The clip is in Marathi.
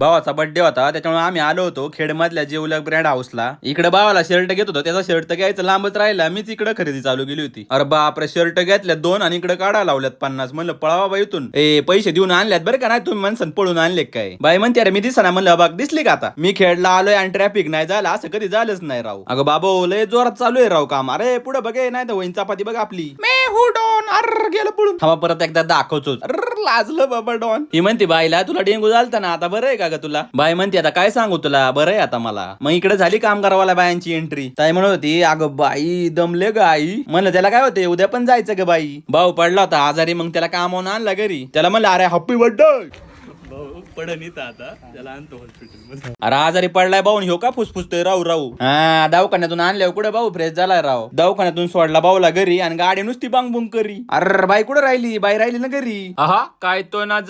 भावाचा बर्थडे होता त्याच्यामुळे आम्ही आलो होतो खेडमधल्या जेवलक ब्रँड हाऊसला इकडे भावाला शर्ट घेत होतो त्याचा शर्ट घ्यायचं लांबच राहिला मीच इकडे खरेदी चालू केली होती. अरे बापरे शर्ट घेतल्यात दोन आणि इकडे काढा लावल्यात पन्नास म्हणलं पळावा बाई इथून. ए पैसे देऊन आणल्यात बरं का नाही तुम्ही म्हणसन पळून आणले काय? बाई म्हणते अरे मी दिसना. म्हणलं बाग दिसली का आता? मी खेळला आलोय आणि ट्रॅफिक नाही झालं असं कधी झालंच नाही राव. अगं बाबा लय जोरात चालू आहे राव काम. अरे पुढे बघे नाही तर वहीन चपाती बघ आपली. मे हुडो अर गेलं पळून. थांबा परत एकदा दाखवतोच. अर लाजलं बाबा डॉन. ही म्हणते बाईला तुला डेंगू झालता ना आता बरं आहे का ग तुला? बाई म्हणते आता काय सांगू तुला बरं आहे आता मला. मग इकडे झाली काम करावाला बायांची एंट्री ताई म्हणत होती अगं बाई दमले ग आई. म्हणलं त्याला काय होते उद्या पण जायचं ग बाई. भाऊ पडला होता आजारी मग त्याला कामावून आणला घरी. त्याला म्हणलं अरे हॅपी बर्थडे पडन इथं आता. त्याला आणतो हॉस्पिटल अरे आजारी पडलाय भाऊ ह्यो का फुसफुसतोय राहू राहू? हा दवाखान्यातून आणल्यावर कुठे भाऊ फ्रेश झालाय राव? दवाखान्यातून सोडला भाऊला घरी आणि गाडी नुसती बांग बुंग करी. अरे बाई कुठे राहिली? बाई राहिली ना घरी. आहा काय तो ना